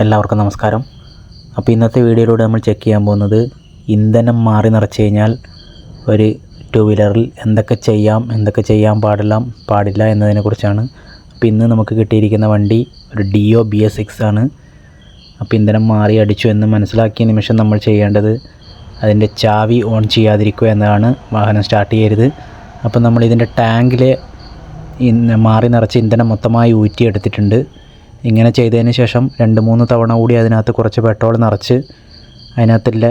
എല്ലാവർക്കും നമസ്കാരം. അപ്പോൾ ഇന്നത്തെ വീഡിയോയിലൂടെ നമ്മൾ ചെക്ക് ചെയ്യാൻ പോകുന്നത് ഇന്ധനം മാറി നിറച്ച് കഴിഞ്ഞാൽ ഒരു ടു വീലറിൽ എന്തൊക്കെ ചെയ്യാം എന്തൊക്കെ ചെയ്യാൻ പാടില്ല പാടില്ല എന്നതിനെക്കുറിച്ചാണ് അപ്പോൾ ഇന്ന് നമുക്ക് കിട്ടിയിരിക്കുന്ന വണ്ടി ഒരു D O B S six ആണ്. അപ്പോൾ ഇന്ധനം മാറി അടിച്ചു എന്ന് മനസ്സിലാക്കിയ നിമിഷം നമ്മൾ ചെയ്യേണ്ടത് അതിന്റെ ചാവി ഓൺ ചെയ്യാതിരിക്കുക എന്നതാണ്. വാഹനം സ്റ്റാർട്ട് ചെയ്യരുത്. അപ്പോൾ നമ്മൾ ഇതിന്റെ ടാങ്കിലെ മാറി നിറച്ച് ഇന്ധനം മൊത്തമായി ഊറ്റിയെടുത്തിട്ടുണ്ട്. ഇങ്ങനെ ചെയ്തതിന് ശേഷം രണ്ട് മൂന്ന് തവണ കൂടി അതിനകത്ത് കുറച്ച് പെട്രോൾ നിറച്ച് അതിനകത്തുള്ള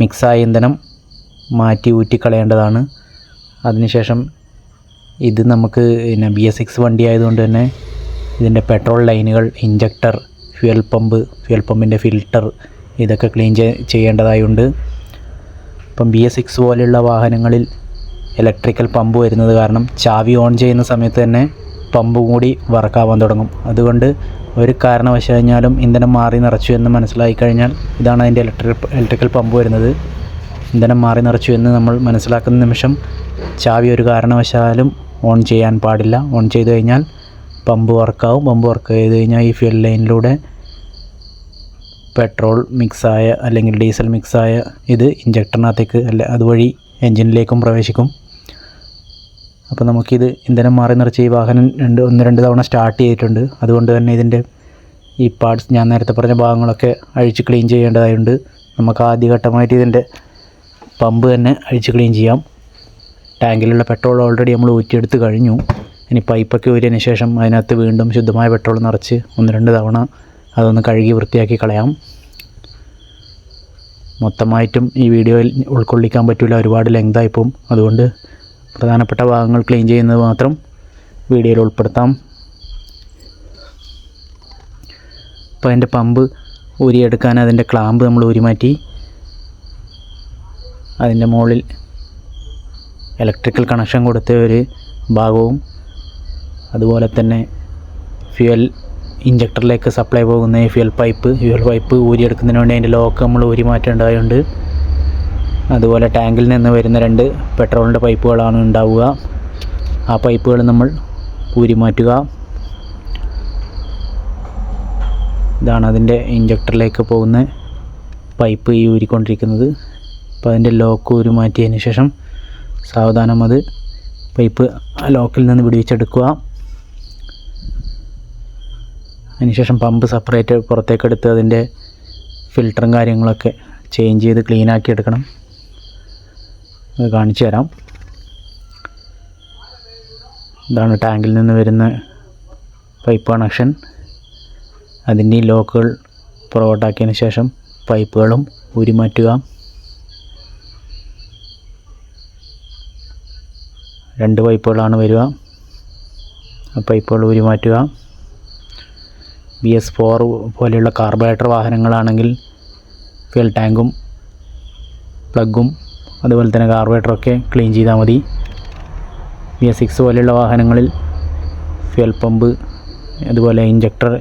മിക്സായ ഇന്ധനം മാറ്റി ഊറ്റിക്കളയേണ്ടതാണ്. അതിനുശേഷം ഇത് നമുക്ക് പിന്നെ ബി എസ് സിക്സ് വണ്ടി ആയതുകൊണ്ട് തന്നെ ഇതിന്റെ പെട്രോൾ ലൈനുകൾ ഇഞ്ചക്ടർ ഫ്യൂൽ പമ്പ് ഫ്യൂൽ പമ്പിന്റെ ഫിൽട്ടർ ഇതൊക്കെ ക്ലീൻ ചെയ്യേണ്ടതായുണ്ട്. ഇപ്പം ബി എസ് സിക്സ് പോലെയുള്ള വാഹനങ്ങളിൽ ഇലക്ട്രിക്കൽ പമ്പ് വരുന്നത് കാരണം ചാവി ഓൺ ചെയ്യുന്ന സമയത്ത് തന്നെ പമ്പ് കൂടി വർക്കാവാൻ തുടങ്ങും. അതുകൊണ്ട് ഒരു കാരണവശാലും ഇന്ധനം മാറി നിറച്ചു എന്ന് മനസ്സിലായി കഴിഞ്ഞാൽ ഇതാണ് അതിന്റെ ഇലക്ട്രിക് ഇലക്ട്രിക്കൽ പമ്പ് വരുന്നത്. ഇന്ധനം മാറി നിറച്ചു എന്ന് നമ്മൾ മനസ്സിലാക്കുന്ന നിമിഷം ചാവി ഒരു കാരണവശാലും ഓൺ ചെയ്യാൻ പാടില്ല. ഓൺ ചെയ്തു കഴിഞ്ഞാൽ പമ്പ് വർക്കാവും പമ്പ് വർക്ക് ചെയ്ത് കഴിഞ്ഞാൽ ഈ ഫ്യൂൽ ലൈനിലൂടെ പെട്രോൾ മിക്സായ അല്ലെങ്കിൽ ഡീസൽ മിക്സായ ഇത് ഇഞ്ചക്ടറിനകത്തേക്ക് അല്ല അതുവഴി എൻജിനിലേക്കും പ്രവേശിക്കും. അപ്പോൾ നമുക്കിത് ഇന്ധനം മാറി നിറച്ച് ഈ വാഹനം രണ്ട് ഒന്ന് രണ്ട് തവണ സ്റ്റാർട്ട് ചെയ്തിട്ടുണ്ട്. അതുകൊണ്ട് തന്നെ ഇതിന്റെ ഈ പാർട്സ് ഞാൻ നേരത്തെ പറഞ്ഞ ഭാഗങ്ങളൊക്കെ അഴിച്ച് ക്ലീൻ ചെയ്യേണ്ടതായുണ്ട്. നമുക്ക് ആദ്യഘട്ടമായിട്ട് ഇതിന്റെ പമ്പ് തന്നെ അഴിച്ച് ക്ലീൻ ചെയ്യാം. ടാങ്കിലുള്ള പെട്രോൾ ഓൾറെഡി നമ്മൾ ഊറ്റിയെടുത്ത് കഴിഞ്ഞു. ഇനി പൈപ്പൊക്കെ ഊരിയതിന് ശേഷം അതിനകത്ത് വീണ്ടും ശുദ്ധമായ പെട്രോൾ നിറച്ച് ഒന്ന് രണ്ട് തവണ അതൊന്ന് കഴുകി വൃത്തിയാക്കി കളയാം. മൊത്തമായിട്ടും ഈ വീഡിയോയിൽ ഉൾക്കൊള്ളിക്കാൻ പറ്റില്ല ഒരുപാട് ലെങ്തായിപ്പോവും അതുകൊണ്ട് പ്രധാനപ്പെട്ട ഭാഗങ്ങൾ ക്ലീൻ ചെയ്യുന്നത് മാത്രം വീഡിയോയിൽ ഉൾപ്പെടുത്താം. അപ്പോൾ അതിന്റെ പമ്പ് ഊരിയെടുക്കാൻ അതിന്റെ ക്ലാമ്പ് നമ്മൾ ഊരിമാറ്റി അതിന്റെ മുകളിൽ ഇലക്ട്രിക്കൽ കണക്ഷൻ കൊടുത്ത ഒരു ഭാഗവും അതുപോലെ തന്നെ ഫ്യുവൽ ഇഞ്ചക്ടറിലേക്ക് സപ്ലൈ പോകുന്ന ഫ്യുവൽ പൈപ്പ് ഫ്യുവൽ പൈപ്പ് ഊരിയെടുക്കുന്നതിന് വേണ്ടി അതിന്റെ ലോക്ക് നമ്മൾ ഊരി മാറ്റേണ്ടതായുണ്ട് അതുപോലെ ടാങ്കിൽ നിന്ന് വരുന്ന രണ്ട് പെട്രോളിന്റെ പൈപ്പുകളാണ് ഉണ്ടാവുക. ആ പൈപ്പുകൾ നമ്മൾ പൂരി മാറ്റുക. ഇതാണ് അതിന്റെ ഇഞ്ചക്ടറിലേക്ക് പോകുന്ന പൈപ്പ് ഈ ഊരിക്കൊണ്ടിരിക്കുന്നത്. അപ്പോൾ അതിന്റെ ലോക്ക് ഊരി മാറ്റിയതിന് ശേഷം സാവധാനം അത് പൈപ്പ് ആ ലോക്കിൽ നിന്ന് വിടുവിച്ചെടുക്കുക അതിനുശേഷം പമ്പ് സെപ്പറേറ്റ് പുറത്തേക്കെടുത്ത് അതിന്റെ ഫിൽറ്ററും കാര്യങ്ങളൊക്കെ ചേഞ്ച് ചെയ്ത് ക്ലീനാക്കി എടുക്കണം. കാണിച്ചു തരാം. ഇതാണ് ടാങ്കിൽ നിന്ന് വരുന്ന പൈപ്പ് കണക്ഷൻ അതിന്റെ ലോക്കുകൾ പുറകോട്ടാക്കിയതിന് ശേഷം പൈപ്പുകളും ഊരിമാറ്റുക രണ്ട് പൈപ്പുകളാണ് വരിക. ആ പൈപ്പുകൾ ഊരിമാറ്റുക ബി എസ് ഫോർ പോലെയുള്ള കാർബറേറ്റർ വാഹനങ്ങളാണെങ്കിൽ ഫ്യൂൽ ടാങ്കും പ്ലഗും അതുപോലെ തന്നെ കാർബറേറ്ററൊക്കെ ക്ലീൻ ചെയ്താൽ മതി. വി എസ് സിക്സ് പോലെയുള്ള വാഹനങ്ങളിൽ ഫ്യൂൽ പമ്പ് അതുപോലെ ഇഞ്ചക്ടർ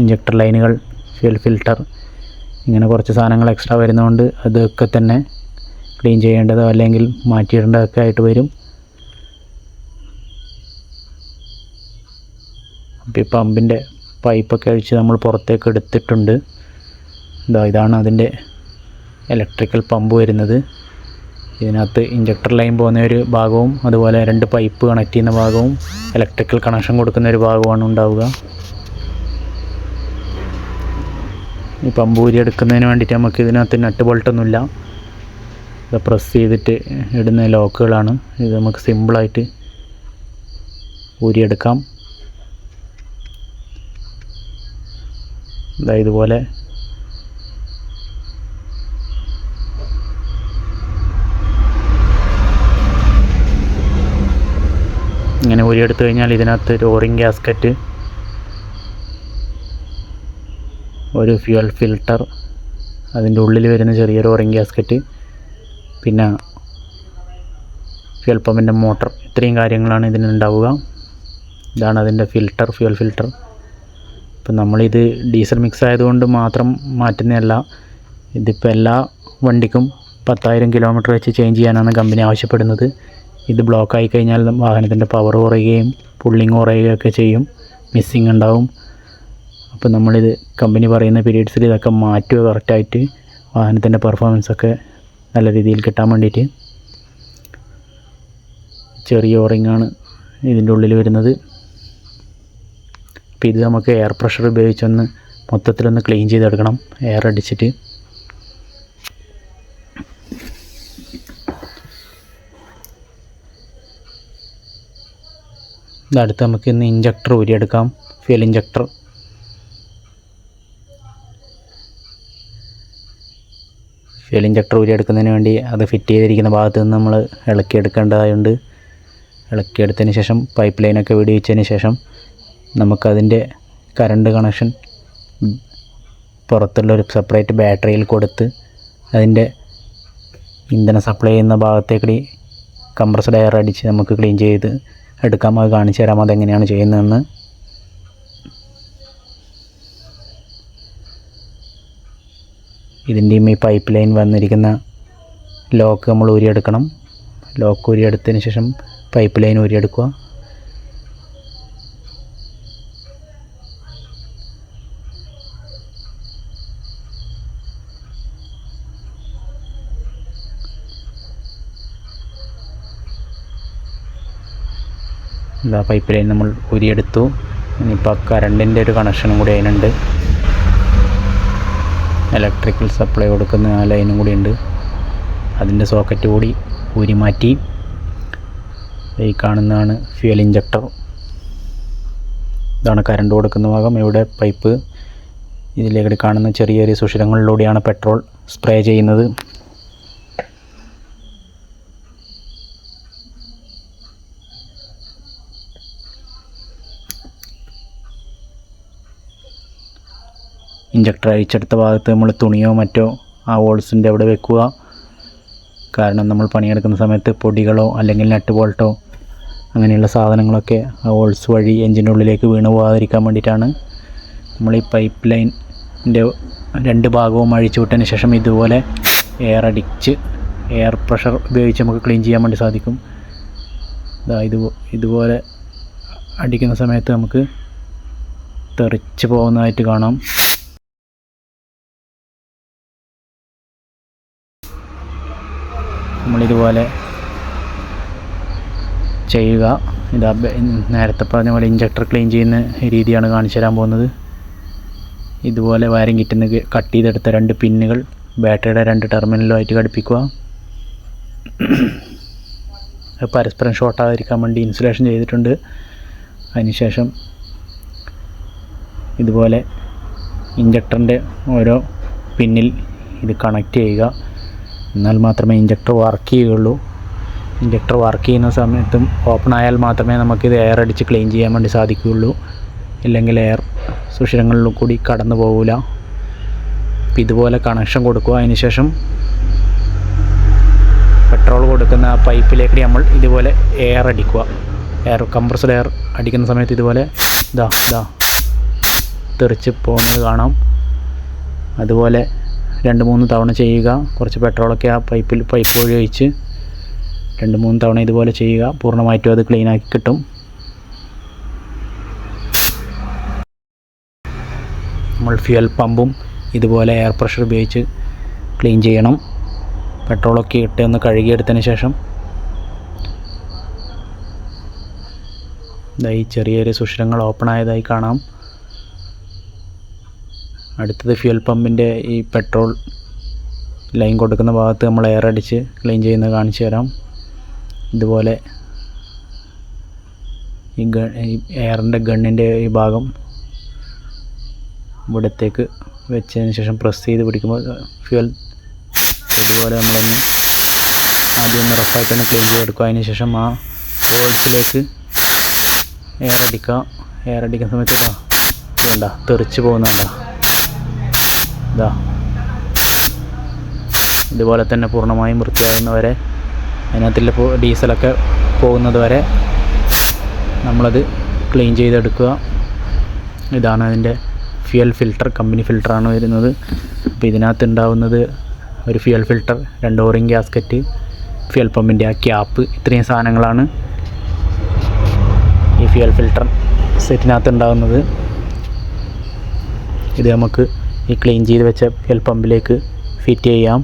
ഇഞ്ചക്ടർ ലൈനുകൾ ഫ്യൂൽ ഫിൽട്ടർ ഇങ്ങനെ കുറച്ച് സാധനങ്ങൾ എക്സ്ട്രാ വരുന്നതുകൊണ്ട് അതൊക്കെ തന്നെ ക്ലീൻ ചെയ്യേണ്ടതോ അല്ലെങ്കിൽ മാറ്റിയിടേണ്ടതൊക്കെ ആയിട്ട് വരും. അപ്പോൾ ഈ പമ്പിന്റെ പൈപ്പൊക്കെ അഴിച്ച് നമ്മൾ പുറത്തേക്ക് എടുത്തിട്ടുണ്ട്. ഇതാ ഇതാണ് അതിന്റെ ഇലക്ട്രിക്കൽ പമ്പ് വരുന്നത്. ഇതിനകത്ത് ഇഞ്ചക്ടർ ലൈൻ പോകുന്ന ഒരു ഭാഗവും അതുപോലെ രണ്ട് പൈപ്പ് കണക്ട് ചെയ്യുന്ന ഭാഗവും ഇലക്ട്രിക്കൽ കണക്ഷൻ കൊടുക്കുന്ന ഒരു ഭാഗമാണ് ഉണ്ടാവുക. ഈ പമ്പൂരി എടുക്കുന്നതിന് വേണ്ടിയിട്ട് നമുക്ക് ഇതിനകത്ത് നട്ട് ബോൾട്ടൊന്നുമില്ല ഇത് പ്രസ് ചെയ്തിട്ട് ഇടുന്ന ലോക്കുകളാണ്. ഇത് നമുക്ക് സിമ്പിളായിട്ട് ഊരിയെടുക്കാം. ഇതാ ഇതുപോലെ ഇങ്ങനെ ഊരിയെടുത്തു കഴിഞ്ഞാൽ ഇതിനകത്ത് ഒരു ഓറിങ് ഗ്യാസ്കറ്റ് ഒരു ഫ്യൂൽ ഫിൽട്ടർ അതിന്റെ ഉള്ളിൽ വരുന്ന ചെറിയൊരു ഓറിങ് ഗ്യാസ്കറ്റ് പിന്നെ ഫ്യൂൽ പമ്പിന്റെ മോട്ടർ. ഇത്രയും കാര്യങ്ങളാണ് ഇതിനുണ്ടാവുക. ഇതാണ് അതിന്റെ ഫിൽട്ടർ ഫ്യൂൽ ഫിൽട്ടർ. ഇപ്പം നമ്മളിത് ഡീസൽ മിക്സ് ആയതുകൊണ്ട് മാത്രം മാറ്റുന്നതല്ല. ഇതിപ്പോൾ എല്ലാ വണ്ടിക്കും പത്തായിരം കിലോമീറ്റർ വെച്ച് ചേഞ്ച് ചെയ്യാനാണ് കമ്പനി ആവശ്യപ്പെടുന്നത്. ഇത് ബ്ലോക്ക് ആയി കഴിഞ്ഞാൽ വാഹനത്തിന്റെ പവർ കുറയുകയും പുള്ളിങ് കുറയുകയൊക്കെ ചെയ്യും. മിസ്സിങ് ഉണ്ടാവും. അപ്പോൾ നമ്മളിത് കമ്പനി പറയുന്ന പീരീഡ്സിൽ ഇതൊക്കെ മാറ്റുക കറക്റ്റായിട്ട് വാഹനത്തിന്റെ പെർഫോമൻസൊക്കെ നല്ല രീതിയിൽ കിട്ടാൻ വേണ്ടിയിട്ട്. ചെറിയ ഓറിങ്ങാണ് ഇതിന്റെ ഉള്ളിൽ വരുന്നത്. അപ്പോൾ ഇത് നമുക്ക് എയർ പ്രഷർ ഉപയോഗിച്ചൊന്ന് മൊത്തത്തിലൊന്ന് ക്ലീൻ ചെയ്തെടുക്കണം. എയർ അടിച്ചിട്ട്. ഇതടുത്ത് നമുക്ക് ഇന്ന് ഇഞ്ചക്ടർ ഊരിയെടുക്കാം ഫ്യൂൽ ഇഞ്ചക്ടർ ഫ്യൂൽ ഇഞ്ചക്ടർ ഊരിയെടുക്കുന്നതിന് വേണ്ടി അത് ഫിറ്റ് ചെയ്തിരിക്കുന്ന ഭാഗത്ത് നിന്ന് നമ്മൾ ഇളക്കിയെടുക്കേണ്ടതായുണ്ട്. ഇളക്കിയെടുത്തതിന് ശേഷം പൈപ്പ് ലൈനൊക്കെ വെടിവെച്ചതിന് ശേഷം നമുക്കതിന്റെ കറണ്ട് കണക്ഷൻ പുറത്തുള്ള ഒരു സെപ്പറേറ്റ് ബാറ്ററിയിൽ കൊടുത്ത് അതിന്റെ ഇന്ധന സപ്ലൈ ചെയ്യുന്ന ഭാഗത്തേക്ക് കംപ്രസ്ഡ് എയർ അടിച്ച് നമുക്ക് ക്ലീൻ ചെയ്ത് എടുക്കാം അത് കാണിച്ചു തരാം അതെങ്ങനെയാണ് ചെയ്യുന്നതെന്ന്. ഇതിന്റെയും ഈ പൈപ്പ് ലൈൻ വന്നിരിക്കുന്ന ലോക്ക് നമ്മൾ ഊരിയെടുക്കണം. ലോക്ക് ഊരിയെടുത്തതിന് ശേഷം പൈപ്പ് ലൈൻ ഊരിയെടുക്കുക. ഇതാ പൈപ്പ് ലൈൻ നമ്മൾ ഊരിയെടുത്തു. ഇനിയിപ്പോൾ കറണ്ടിന്റെ ഒരു കണക്ഷനും കൂടി അതിനുണ്ട്. ഇലക്ട്രിക്കൽ സപ്ലൈ കൊടുക്കുന്ന ആ ലൈനും കൂടി ഉണ്ട് അതിന്റെ സോക്കറ്റ് കൂടി ഊരി മാറ്റി. ഈ കാണുന്നതാണ് ഫ്യൂൽ ഇഞ്ചക്ടർ ഇതാണ് കറണ്ട് കൊടുക്കുന്ന ഭാഗം. ഇവിടെ പൈപ്പ് ഇതിലേക്ക് കാണുന്ന ചെറിയ ചെറിയ സുഷിരങ്ങളിലൂടെയാണ് പെട്രോൾ സ്പ്രേ ചെയ്യുന്നത്. ഇഞ്ചക്ടർ അഴിച്ചെടുത്ത ഭാഗത്ത് നമ്മൾ തുണിയോ മറ്റോ ആ ഹോൾസിന്റെ അവിടെ വെക്കുക. കാരണം നമ്മൾ പണിയെടുക്കുന്ന സമയത്ത് പൊടികളോ അല്ലെങ്കിൽ നട്ട് ബോൾട്ടോ അങ്ങനെയുള്ള സാധനങ്ങളൊക്കെ ആ ഹോൾസ് വഴി എഞ്ചിന്റെ ഉള്ളിലേക്ക് വീണ് പോകാതിരിക്കാൻ വേണ്ടിയിട്ടാണ്. നമ്മൾ ഈ പൈപ്പ് ലൈനിന്റെ രണ്ട് ഭാഗവും അഴിച്ചു വിട്ടതിന് ശേഷം ഇതുപോലെ എയർ അടിച്ച് എയർ പ്രഷർ ഉപയോഗിച്ച് നമുക്ക് ക്ലീൻ ചെയ്യാൻ വേണ്ടി സാധിക്കും. ഇതാ ഇത് ഇതുപോലെ അടിക്കുന്ന സമയത്ത് നമുക്ക് തെറിച്ച് പോകുന്നതായിട്ട് കാണാം. നമ്മളിതുപോലെ ചെയ്യുക. ഇതാ നേരത്തെ പറഞ്ഞ പോലെ ഇഞ്ചക്ടർ ക്ലീൻ ചെയ്യുന്ന രീതിയാണ് കാണിച്ചു തരാൻ പോകുന്നത്. ഇതുപോലെ വയറിംഗ് കിറ്റുന്ന കട്ട് ചെയ്തെടുത്ത രണ്ട് പിന്നുകൾ ബാറ്ററിയുടെ രണ്ട് ടെർമിനലുമായിട്ട് ഘടിപ്പിക്കുക. പരസ്പരം ഷോർട്ടാകാതിരിക്കാൻ വേണ്ടി ഇൻസുലേഷൻ ചെയ്തിട്ടുണ്ട്. അതിനുശേഷം ഇതുപോലെ ഇഞ്ചക്ടറിന്റെ ഓരോ പിന്നിൽ ഇത് കണക്റ്റ് ചെയ്യുക. എന്നാൽ മാത്രമേ ഇഞ്ചക്ടർ വർക്ക് ചെയ്യുകയുള്ളൂ. ഇഞ്ചക്ടർ വർക്ക് ചെയ്യുന്ന സമയത്തും ഓപ്പൺ ആയാൽ മാത്രമേ നമുക്കിത് എയർ അടിച്ച് ക്ലീൻ ചെയ്യാൻ വേണ്ടി സാധിക്കുകയുള്ളൂ. ഇല്ലെങ്കിൽ എയർ സുഷിരങ്ങളിൽ കൂടി കടന്നു പോകില്ല അപ്പം ഇതുപോലെ കണക്ഷൻ കൊടുക്കുക. അതിനുശേഷം പെട്രോൾ കൊടുക്കുന്ന ആ പൈപ്പിലേക്ക് നമ്മൾ ഇതുപോലെ എയർ അടിക്കുക. എയർ കംപ്രസ്ഡ് എയർ അടിക്കുന്ന സമയത്ത് ഇതുപോലെ ഇതാ ഇതാ തെറിച്ച് പോകുന്നത് കാണാം. അതുപോലെ രണ്ട് മൂന്ന് തവണ ചെയ്യുക. കുറച്ച് പെട്രോളൊക്കെ ആ പൈപ്പിൽ പൈപ്പ് വഴി ഒഴിച്ച് രണ്ട് മൂന്ന് തവണ ഇതുപോലെ ചെയ്യുക. പൂർണമായിട്ടും അത് ക്ലീൻ ആക്കി കിട്ടും. നമ്മൾ ഫ്യൂൽ പമ്പും ഇതുപോലെ എയർ പ്രഷർ ഉപയോഗിച്ച് ക്ലീൻ ചെയ്യണം. പെട്രോളൊക്കെ ഇട്ട് ഒന്ന് കഴുകിയെടുത്തതിന് ശേഷം ഈ ചെറിയൊരു സുഷിരങ്ങൾ ഓപ്പൺ ആയതായി കാണാം. അടുത്തത് ഫ്യൂൽ പമ്പിന്റെ ഈ പെട്രോൾ ലൈൻ കൊടുക്കുന്ന ഭാഗത്ത് നമ്മൾ എയർ അടിച്ച് ക്ലീൻ ചെയ്യുന്നത് കാണിച്ചു തരാം. ഇതുപോലെ ഈ ഗ ഈ എയറിന്റെ ഗണ്ണിന്റെ ഈ ഭാഗം ഇവിടത്തേക്ക് വെച്ചതിന് ശേഷം പ്രസ് ചെയ്ത് പിടിക്കുമ്പോൾ ഫ്യൂൽ ഇതുപോലെ നമ്മളൊന്ന് ആദ്യം ഒന്ന് തന്നെ ക്ലീൻ ചെയ്തെടുക്കുക അതിന് ശേഷം ആ ഹോൾസിലേക്ക് എയർ അടിക്കുക എയർ അടിക്കുന്ന സമയത്ത് ഇതാ തെറിച്ച് പോകുന്നുണ്ടോ? ഇതാ ഇതുപോലെ തന്നെ പൂർണമായും വൃത്തിയാകുന്നവരെ അതിനകത്തുള്ള പോ ഡീസലൊക്കെ പോകുന്നത് വരെ നമ്മളത് ക്ലീൻ ചെയ്തെടുക്കുക. ഇതാണ് അതിന്റെ ഫ്യൽ ഫിൽട്ടർ കമ്പനി ഫിൽട്ടറാണ് വരുന്നത്. അപ്പോൾ ഇതിനകത്ത് ഉണ്ടാവുന്നത് ഒരു ഫ്യൽ ഫിൽട്ടർ രണ്ട് ഓറിങ് ഗ്യാസ്കറ്റ് ഫ്യൽ പമ്പിന്റെ ആ ക്യാപ്പ് ഇത്രയും സാധനങ്ങളാണ് ഈ ഫ്യൽ ഫിൽട്ടർ സെറ്റിനകത്ത് ഉണ്ടാകുന്നത് ഇത് നമുക്ക് ഈ ക്ലീൻ ചെയ്ത് വെച്ച എൽ പമ്പിലേക്ക് ഫിറ്റ് ചെയ്യാം.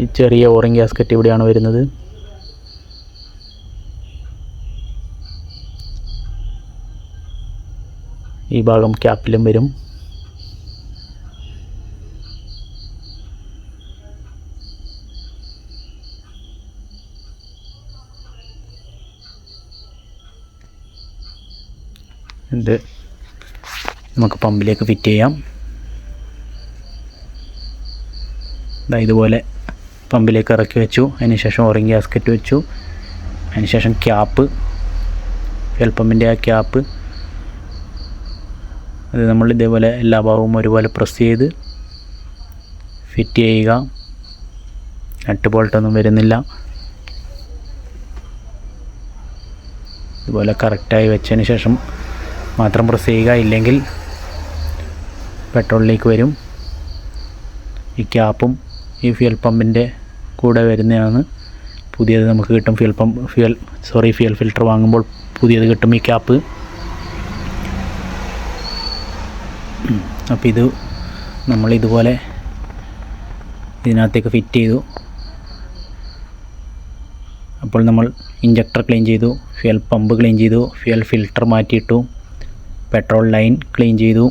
ഈ ചെറിയ ഓറിങ് ഗ്യാസ്കറ്റ് ഇവിടെയാണ് വരുന്നത്. ഈ ഭാഗം ക്യാപ്പിലും വരും. ഇത് നമുക്ക് പമ്പിലേക്ക് ഫിറ്റ് ചെയ്യാം. ഇതാ ഇതുപോലെ പമ്പിലേക്ക് ഇറക്കി വെച്ചു. അതിനുശേഷം ഓറിങ് ഗ്യാസ്കറ്റ് വെച്ചു. അതിനുശേഷം ക്യാപ്പ് ഫ്യൂൽ പമ്പിന്റെ ആ ക്യാപ്പ്. അത് നമ്മൾ ഇതേപോലെ എല്ലാ ഭാഗവും ഒരുപോലെ പ്രസ് ചെയ്ത് ഫിറ്റ് ചെയ്യുക. നട്ട് ബോൾട്ടൊന്നും വരുന്നില്ല. ഇതുപോലെ കറക്റ്റായി വെച്ചതിന് ശേഷം മാത്രം പ്രസ് ചെയ്യുക. ഇല്ലെങ്കിൽ പെട്രോൾ ലീക്ക് വരും. ഈ ക്യാപ്പും ഈ ഫ്യൂൽ പമ്പിന്റെ കൂടെ വരുന്നതാണ് പുതിയത് നമുക്ക് കിട്ടും fuel pump fuel sorry fuel filter വാങ്ങുമ്പോൾ പുതിയത് കിട്ടും ഈ ക്യാപ്പ്. അപ്പോൾ ഇത് നമ്മൾ ഇതുപോലെ ഇതിനകത്തേക്ക് ഫിറ്റ് ചെയ്തു. അപ്പോൾ നമ്മൾ ഇഞ്ചക്ടർ ക്ലീൻ ചെയ്തു ഫ്യൂൽ പമ്പ് ക്ലീൻ ചെയ്തു ഫ്യൂൽ ഫിൽറ്റർ മാറ്റിയിട്ടു പെട്രോൾ ലൈൻ ക്ലീൻ ചെയ്തു.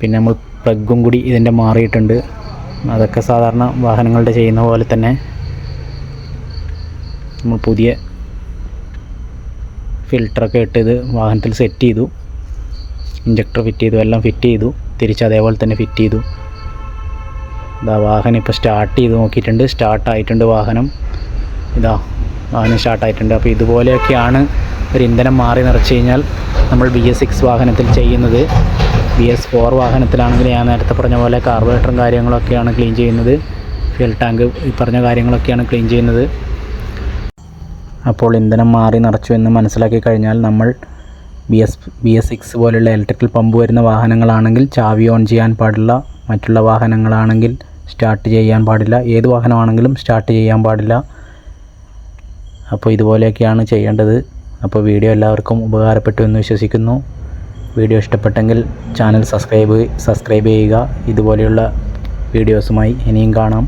പിന്നെ നമ്മൾ പ്ലഗും കൂടി ഇതിന്റെ മാറിയിട്ടുണ്ട്. അതൊക്കെ സാധാരണ വാഹനങ്ങളുടെ ചെയ്യുന്ന പോലെ തന്നെ നമ്മൾ പുതിയ ഫിൽറ്ററൊക്കെ ഇട്ട് ഇത് വാഹനത്തിൽ സെറ്റ് ചെയ്തു. ഇഞ്ചക്ടർ ഫിറ്റ് ചെയ്തു എല്ലാം ഫിറ്റ് ചെയ്തു. തിരിച്ച് അതേപോലെ തന്നെ ഫിറ്റ് ചെയ്തു. ഇതാ വാഹനം ഇപ്പോൾ സ്റ്റാർട്ട് ചെയ്ത് നോക്കിയിട്ടുണ്ട്. സ്റ്റാർട്ടായിട്ടുണ്ട് വാഹനം. ഇതാ വാഹനം സ്റ്റാർട്ടായിട്ടുണ്ട് അപ്പോൾ ഇതുപോലെയൊക്കെയാണ് ഒരു ഇന്ധനം മാറി നിറച്ച് കഴിഞ്ഞാൽ നമ്മൾ ബി എസ് സിക്സ് വാഹനത്തിൽ ചെയ്യുന്നത്. ഫോർ വാഹനത്തിലാണെങ്കിൽ ഞാൻ നേരത്തെ പറഞ്ഞ പോലെ കാർബറേറ്ററും കാര്യങ്ങളൊക്കെയാണ് ക്ലീൻ ചെയ്യുന്നത്. ഫ്യൂൽ ടാങ്ക് ഈ പറഞ്ഞ കാര്യങ്ങളൊക്കെയാണ് ക്ലീൻ ചെയ്യുന്നത്. അപ്പോൾ ഇന്ധനം മാറി നിറച്ചു എന്ന് മനസ്സിലാക്കി കഴിഞ്ഞാൽ നമ്മൾ B S B S six പോലുള്ള ഇലക്ട്രിക്കൽ പമ്പ് വരുന്ന വാഹനങ്ങളാണെങ്കിൽ ചാവി ഓൺ ചെയ്യാൻ പാടില്ല. മറ്റുള്ള വാഹനങ്ങളാണെങ്കിൽ സ്റ്റാർട്ട് ചെയ്യാൻ പാടില്ല. ഏത് വാഹനമാണെങ്കിലും സ്റ്റാർട്ട് ചെയ്യാൻ പാടില്ല. അപ്പോൾ ഇതുപോലെയൊക്കെയാണ് ചെയ്യേണ്ടത്. അപ്പോൾ വീഡിയോ എല്ലാവർക്കും ഉപകാരപ്പെട്ടു എന്ന് വിശ്വസിക്കുന്നു. വീഡിയോ ഇഷ്ടപ്പെട്ടെങ്കിൽ ചാനൽ സബ്സ്ക്രൈബ് സബ്സ്ക്രൈബ് ചെയ്യുക. ഇതുപോലെയുള്ള വീഡിയോസുമായി ഇനിയും കാണാം.